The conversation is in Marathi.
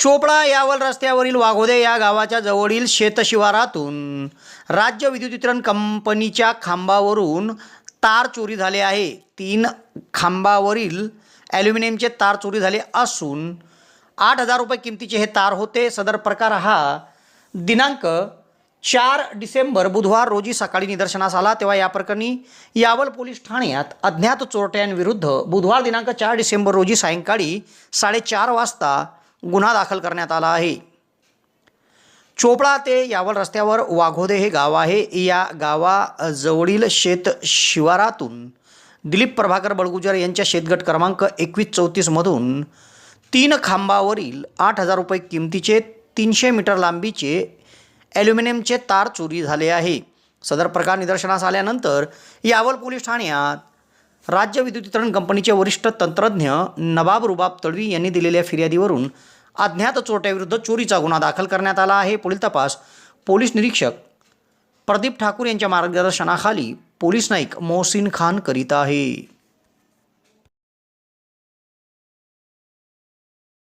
चोपडा यावल रस्त्यावरील वाघोदे या गावाच्या जवळील शेतशिवारातून राज्य विद्युत वितरण कंपनीच्या खांबावरून तार चोरी झाले आहे. तीन खांबावरील ॲल्युमिनियमचे तार चोरी झाले असून आठ हजार रुपये किमतीचे हे तार होते. सदर प्रकार हा दिनांक चार डिसेंबर बुधवार रोजी सकाळी निदर्शनास आला. तेव्हा या प्रकरणी यावल पोलीस ठाण्यात अज्ञात चोरट्यांविरुद्ध बुधवार दिनांक चार डिसेंबर रोजी सायंकाळी साडेचार वाजता गुन्हा दाखल करण्यात आला आहे. चोपळा ते यावल रस्त्यावर वाघोदे हे गाव आहे. या गावाजवळील शेत शिवारातून दिलीप प्रभाकर बळगुजर यांच्या शेतगट क्रमांक एकवीस चौतीसमधून तीन खांबावरील आठ हजार रुपये किमतीचे तीनशे मीटर लांबीचे ॲल्युमिनियमचे तार चोरी झाले आहे. सदर प्रकार निदर्शनास आल्यानंतर यावल पोलीस ठाण्यात राज्य विद्युत वितरण कंपनीचे वरिष्ठ तंत्रज्ञ नवाब रुबाब तळवी यांनी दिलेल्या फिर्यादीवरून अज्ञात चोरट्याविरुद्ध चोरीचा गुन्हा दाखल करण्यात आला आहे. पुढील तपास पोलीस निरीक्षक प्रदीप ठाकूर यांच्या मार्गदर्शनाखाली पोलीस नाईक मोहसिन खान करीत आहे.